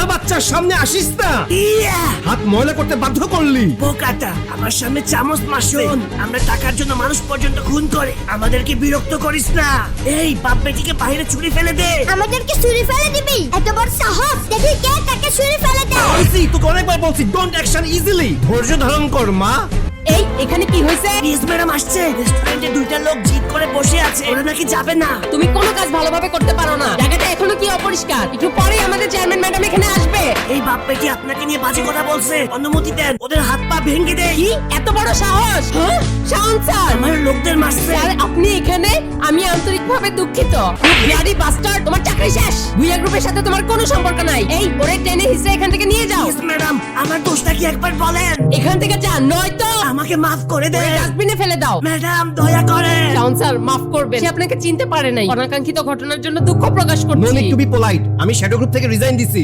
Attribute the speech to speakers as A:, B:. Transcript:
A: গাধা বাচ্চার সামনে আসিস না।
B: ইয়া।
A: হাত ময়লা করতে বাধ্য করলি।
B: বোকাটা আমার সামনে চামচ মাসুন আমরা টাকার জন্য মানুষ পর্যন্ত খুন করে। আমাদেরকে বিরক্ত করিস না। এই বাপ বেটিকে বাইরে ছুরি ফেলে দে।
C: আমাদেরকে ছুরি ফেলে দিবি? এত বড় সাহস। দেখি কে তাকে ছুরি ফেলে দেয়।
A: বলছি তোকে অনেকবার বলছি ডোন্ট অ্যাকশন ইজিলি ধৈর্য ধারণ কর মা।
D: এই এখানে হয়েছে?
B: ম্যাডাম আসছে। রেস্টুরেন্টে দুইটা লোক জিদ করে বসে আছে। ওরা নাকি যাবে না।
D: তুমি কোনো কাজ ভালোভাবে করতে পারো না। জায়গাটা এখনও কি অপরিষ্কার? একটু পরেই আমাদের চেয়ারম্যান ম্যাডাম এখানে আসবে।
B: এই বাপ বেটি আপনাকে নিয়ে বাজে কথা বলছে। অনুমতি দেন। ওদের হাত পা ভেঙে দেয়
D: কি? এত বড় সাহস? হ্যাঁ? শাওন স্যার।
B: আমার লোকদের মারছে।
D: স্যার আপনি এখানে? আমি আন্তরিকভাবে দুঃখিত। ব্লাডি বাস্টার তোমার চাকরি শেষ। ভুইয়া গ্রুপের সাথে তোমার কোনো সম্পর্ক নাই। এই ওরে টেনে হিসেবে এখান থেকে নিয়ে যাও।
B: ম্যাডাম কি একবার বলেন?
D: এখান থেকে যান নয়তো।
B: আমাকে মাফ করে দেন।
D: ডাস্টবিনে ফেলে দাও।
B: ম্যাডাম দয়া করে।
D: শাওন স্যার মাফ করবেন। সে আপনাকে চিনতে পারে নাই। অনাকাঙ্ক্ষিত ঘটনার জন্য দুঃখ প্রকাশ
A: নো
D: করছি
A: নিড টু বি পোলাইট আমি শ্যাডো গ্রুপ থেকে রিজাইন দিছি।